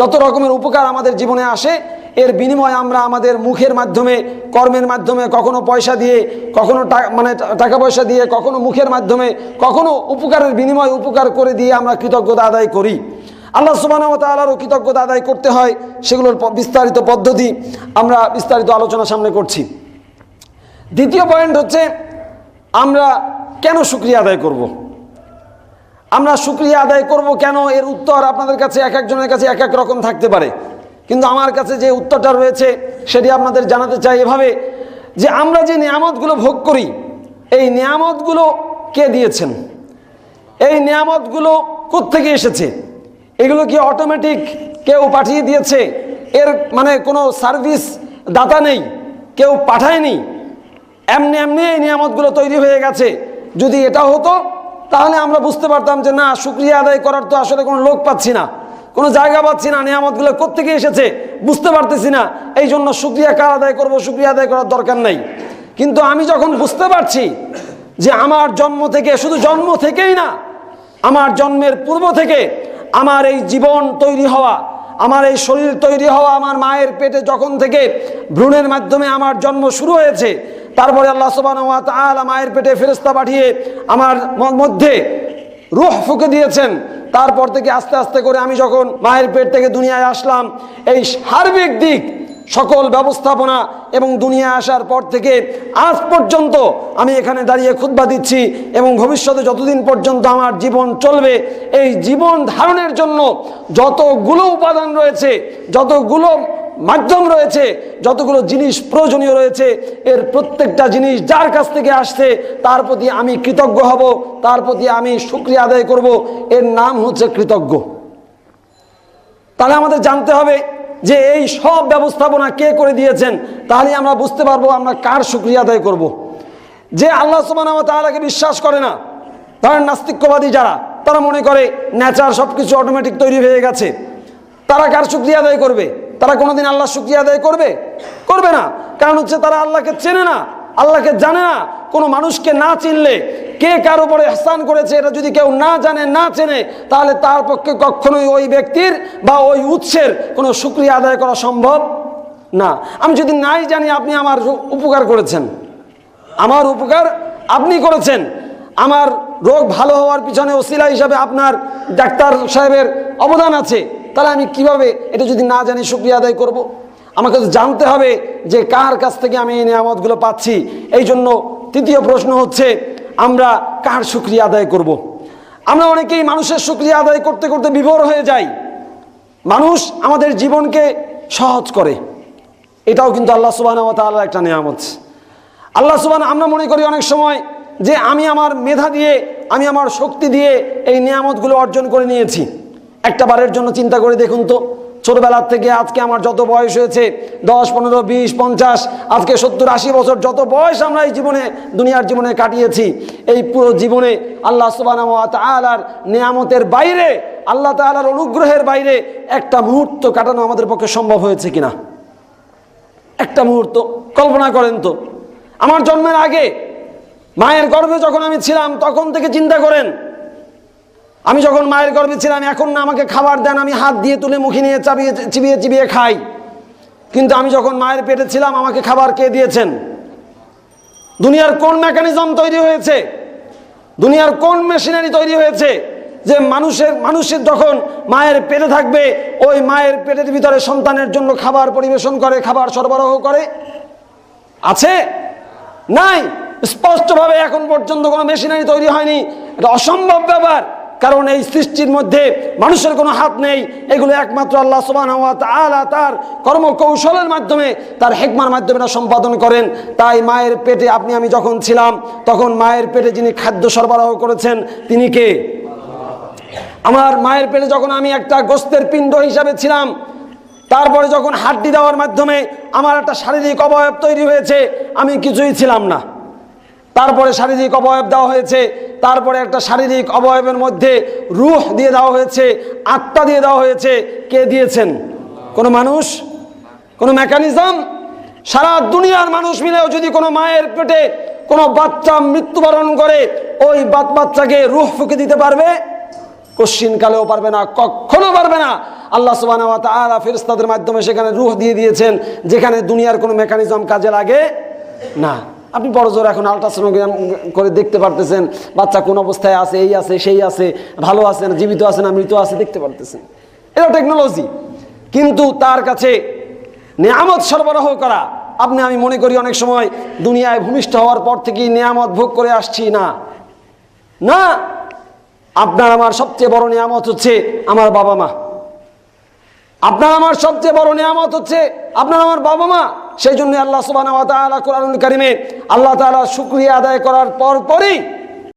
যত রকমের উপকার আমাদের জীবনে আসে, এর বিনিময়ে আমরা আমাদের মুখের মাধ্যমে, কর্মের মাধ্যমে, কখনো পয়সা দিয়ে, কখনো মানে টাকা পয়সা দিয়ে, কখনো মুখের মাধ্যমে, কখনো উপকারের বিনিময়ে উপকার করে দিয়ে আমরা কৃতজ্ঞতা আদায় করি আল্লাহ সুবাহ তালারও কৃতজ্ঞতা আদায় করতে হয় সেগুলোর বিস্তারিত পদ্ধতি আমরা বিস্তারিত আলোচনা সামনে করছি দ্বিতীয় পয়েন্ট হচ্ছে আমরা কেন শুক্রিয়া আদায় করব। আমরা শুক্রিয়া আদায় করব কেন? এর উত্তর আপনাদের কাছে এক একজনের কাছে এক এক রকম থাকতে পারে। কিন্তু আমার কাছে যে উত্তরটা রয়েছে, সেটি আপনাদের জানাতে চাই এভাবে যে আমরা যে নিয়ামতগুলো ভোগ করি, এই নিয়ামতগুলো কে দিয়েছেন? এই নিয়ামতগুলো কোত্থেকে এসেছে? এগুলো কি অটোমেটিক কেউ পাঠিয়ে দিয়েছে? এর মানে কোনো সার্ভিস দাতা নেই, কেউ পাঠায়নি? এমনি এমনি এই নিয়ামতগুলো তৈরি হয়ে গেছে। যদি এটা হতো তাহলে আমরা বুঝতে পারতাম যে না, শুক্রিয়া আদায় করার তো আসলে কোনো লোক পাচ্ছি না, কোনো জায়গা পাচ্ছি না, নিয়ামতগুলো কোত্থেকে এসেছে বুঝতে পারতেছি না। এই জন্য শুক্রিয়া কার আদায় করব, শুক্রিয়া আদায় করার দরকার নাই। কিন্তু আমি যখন বুঝতে পারছি যে আমার জন্ম থেকে, শুধু জন্ম থেকেই না, আমার জন্মের পূর্ব থেকে আমার এই জীবন তৈরি হওয়া, আমার এই শরীর তৈরি হওয়া, আমার মায়ের পেটে যখন থেকে ভ্রূণের মাধ্যমে আমার জন্ম শুরু হয়েছে তারপরে আল্লাহ তাআলা মায়ের পেটে ফেরেশতা পাঠিয়ে আমার মধ্যে রুহ ফুকে দিয়েছেন। তারপর থেকে আস্তে আস্তে করে আমি যখন মায়ের পেট থেকে দুনিয়ায় আসলাম, এই সার্বিক দিক, সকল ব্যবস্থাপনা এবং দুনিয়া আসার পর থেকে আজ পর্যন্ত আমি এখানে দাঁড়িয়ে খুতবা দিচ্ছি এবং ভবিষ্যতে যতদিন পর্যন্ত আমার জীবন চলবে, এই জীবন ধারণের জন্য যতগুলো উপাদান রয়েছে, যতগুলো মাধ্যম রয়েছে, যতগুলো জিনিস প্রয়োজনীয় রয়েছে, এর প্রত্যেকটা জিনিস যার কাছ থেকে আসছে, তার প্রতি আমি কৃতজ্ঞ হব, তার প্রতি আমি শুক্রিয়া আদায় করব, এর নাম হচ্ছে কৃতজ্ঞ তাহলে আমাদের জানতে হবে যে এই সব ব্যবস্থাপনা কে করে দিয়েছেন, তাহলে আমরা বুঝতে পারব আমরা কার শুক্রিয়া আদায় করব। যে আল্লাহ সুবাহ তাআলাকে বিশ্বাস করে না, ধরেন নাস্তিক্যবাদী যারা, তারা মনে করে ন্যাচার সব কিছু অটোমেটিক তৈরি হয়ে গেছে, তারা কার শুক্রিয়া আদায় করবে তারা কোনোদিন আল্লাহ শুক্রিয়া আদায় করবে? করবে না। কারণ হচ্ছে তারা আল্লাহকে চেনে না, আল্লাহকে জানে না। কোনো মানুষকে না চিনলে কে কার উপরে স্থান করেছে এটা যদি কেউ না জানে, না চেনে, তাহলে তার পক্ষে কখনোই ওই ব্যক্তির বা ওই উৎসের কোনো শুক্রিয়া আদায় করা সম্ভব না। আমি যদি নাই জানি, আপনি আমার উপকার করেছেন। আমার উপকার আপনি করেছেন। আমার রোগ ভালো হওয়ার পিছনে ওসিলা হিসাবে আপনার ডাক্তার সাহেবের অবদান আছে। তাহলে আমি কীভাবে এটা যদি না জানি শুক্রিয়া আদায় করব। আমাকে জানতে হবে যে কার কাছ থেকে আমি এই নিয়ামতগুলো পাচ্ছি। এই জন্য তৃতীয় প্রশ্ন হচ্ছে, আমরা কার শুক্রিয়া আদায় করব। আমরা অনেকেই মানুষের শুক্রিয়া আদায় করতে করতে বিভোর হয়ে যাই। মানুষ আমাদের জীবনকে সহজ করে। এটাও কিন্তু আল্লাহ সুবাহ তাআলার একটা নিয়ামত। আল্লাহ সুবান আমরা মনে করি অনেক সময় যে আমি আমার মেধা দিয়ে, আমি আমার শক্তি দিয়ে এই নিয়ামতগুলো অর্জন করে নিয়েছি। একটা বারের জন্য চিন্তা করে দেখুন তো ছোটবেলার থেকে আজকে আমার যত বয়স হয়েছে, দশ, পনেরো, বিশ, পঞ্চাশ, আজকে সত্তর, আশি বছর যত বয়স আমরা এই জীবনে, দুনিয়ার জীবনে কাটিয়েছি, এই পুরো জীবনে আল্লাহ সুবাহ তালার নিয়ামতের বাইরে, আল্লাহ তালার অনুগ্রহের বাইরে একটা মুহূর্ত কাটানো আমাদের পক্ষে সম্ভব হয়েছে কিনা? একটা মুহূর্ত, কল্পনা করেন তো। আমার জন্মের আগে, মায়ের গর্ভে যখন আমি ছিলাম, তখন থেকে চিন্তা করেন আমি যখন মায়ের গর্ভে ছিলাম, এখন না আমাকে খাবার দেন, আমি হাত দিয়ে তুলে মুখে নিয়ে চাবিয়ে, চিবিয়ে চিবিয়ে খাই। কিন্তু আমি যখন মায়ের পেটে ছিলাম, আমাকে খাবার কে দিয়েছেন? দুনিয়ার কোন মেকানিজম তৈরি হয়েছে? দুনিয়ার কোন মেশিনারি তৈরি হয়েছে যে মানুষের মানুষের যখন মায়ের পেটে থাকবে, ওই মায়ের পেটের ভিতরে সন্তানের জন্য খাবার পরিবেশন করে, খাবার সরবরাহ করে? আছে? নাই? স্পষ্টভাবে এখন পর্যন্ত কোনো মেশিনারি তৈরি হয়নি। এটা অসম্ভব ব্যাপার। কারণ এই সৃষ্টির মধ্যে মানুষের কোনো হাত নেই। এগুলো একমাত্র আল্লাহ সুবাহ তার কর্মকৌশলের মাধ্যমে, তার হেকমার মাধ্যমে সম্পাদন করেন। তাই মায়ের পেটে আপনি, আমি যখন ছিলাম, তখন মায়ের পেটে যিনি খাদ্য সরবরাহ করেছেন, তিনি কে? আমার মায়ের পেটে যখন আমি একটা গোস্তের পিণ্ড হিসাবে ছিলাম, তারপরে যখন হাড্ডি দেওয়ার মাধ্যমে আমার একটা শারীরিক অবয়ব তৈরি হয়েছে, আমি কিছুই ছিলাম না। তারপরে শারীরিক অবয়ব দেওয়া হয়েছে তারপরে একটা শারীরিক অবয়বের মধ্যে রুহ দিয়ে দেওয়া হয়েছে, আত্মা দিয়ে দেওয়া হয়েছে। কে দিয়েছেন? কোনো মানুষ? কোনো মেকানিজম? সারা দুনিয়ার মানুষ মিলেও যদি কোনো মায়ের পেটে কোনো বাচ্চা মৃত্যুবরণ করে, ওই বাচ্চাকে রুহ ফুকে দিতে পারবে? কোশ্চিন কালেও পারবে না, কখনো পারবে না। আল্লাহ সুবাহ ফেরিস্তাদের মাধ্যমে সেখানে রুহ দিয়ে দিয়েছেন, যেখানে দুনিয়ার কোনো মেকানিজম কাজে লাগে না। আপনি বড় জোর এখন আলট্রাসোনোগ্রাম করে দেখতে পারতেছেন, বাচ্চা কোন অবস্থায় আছে, এই আছে, সেই আছে, ভালো আছে না, জীবিত আছে না, মৃত আছে, দেখতে পারতেছেন। এটা টেকনোলজি কিন্তু তার কাছে নিয়ামত সরবরাহ করা, আপনি, আমি মনে করি অনেক সময় দুনিয়ায় ভূমিষ্ঠ হওয়ার পর থেকেই নিয়ামত ভোগ করে আসছি না। না, আপনার আমার সবচেয়ে বড় নিয়ামত হচ্ছে আমার বাবা মা। আপনার আমার সবচেয়ে বড় নিয়ামত হচ্ছে আপনার আমার বাবা মা। সেই জন্য আল্লাহ সুবাহ কোরআন কারিমে আল্লাহ তালা শুক্রিয়া আদায় করার পর পরই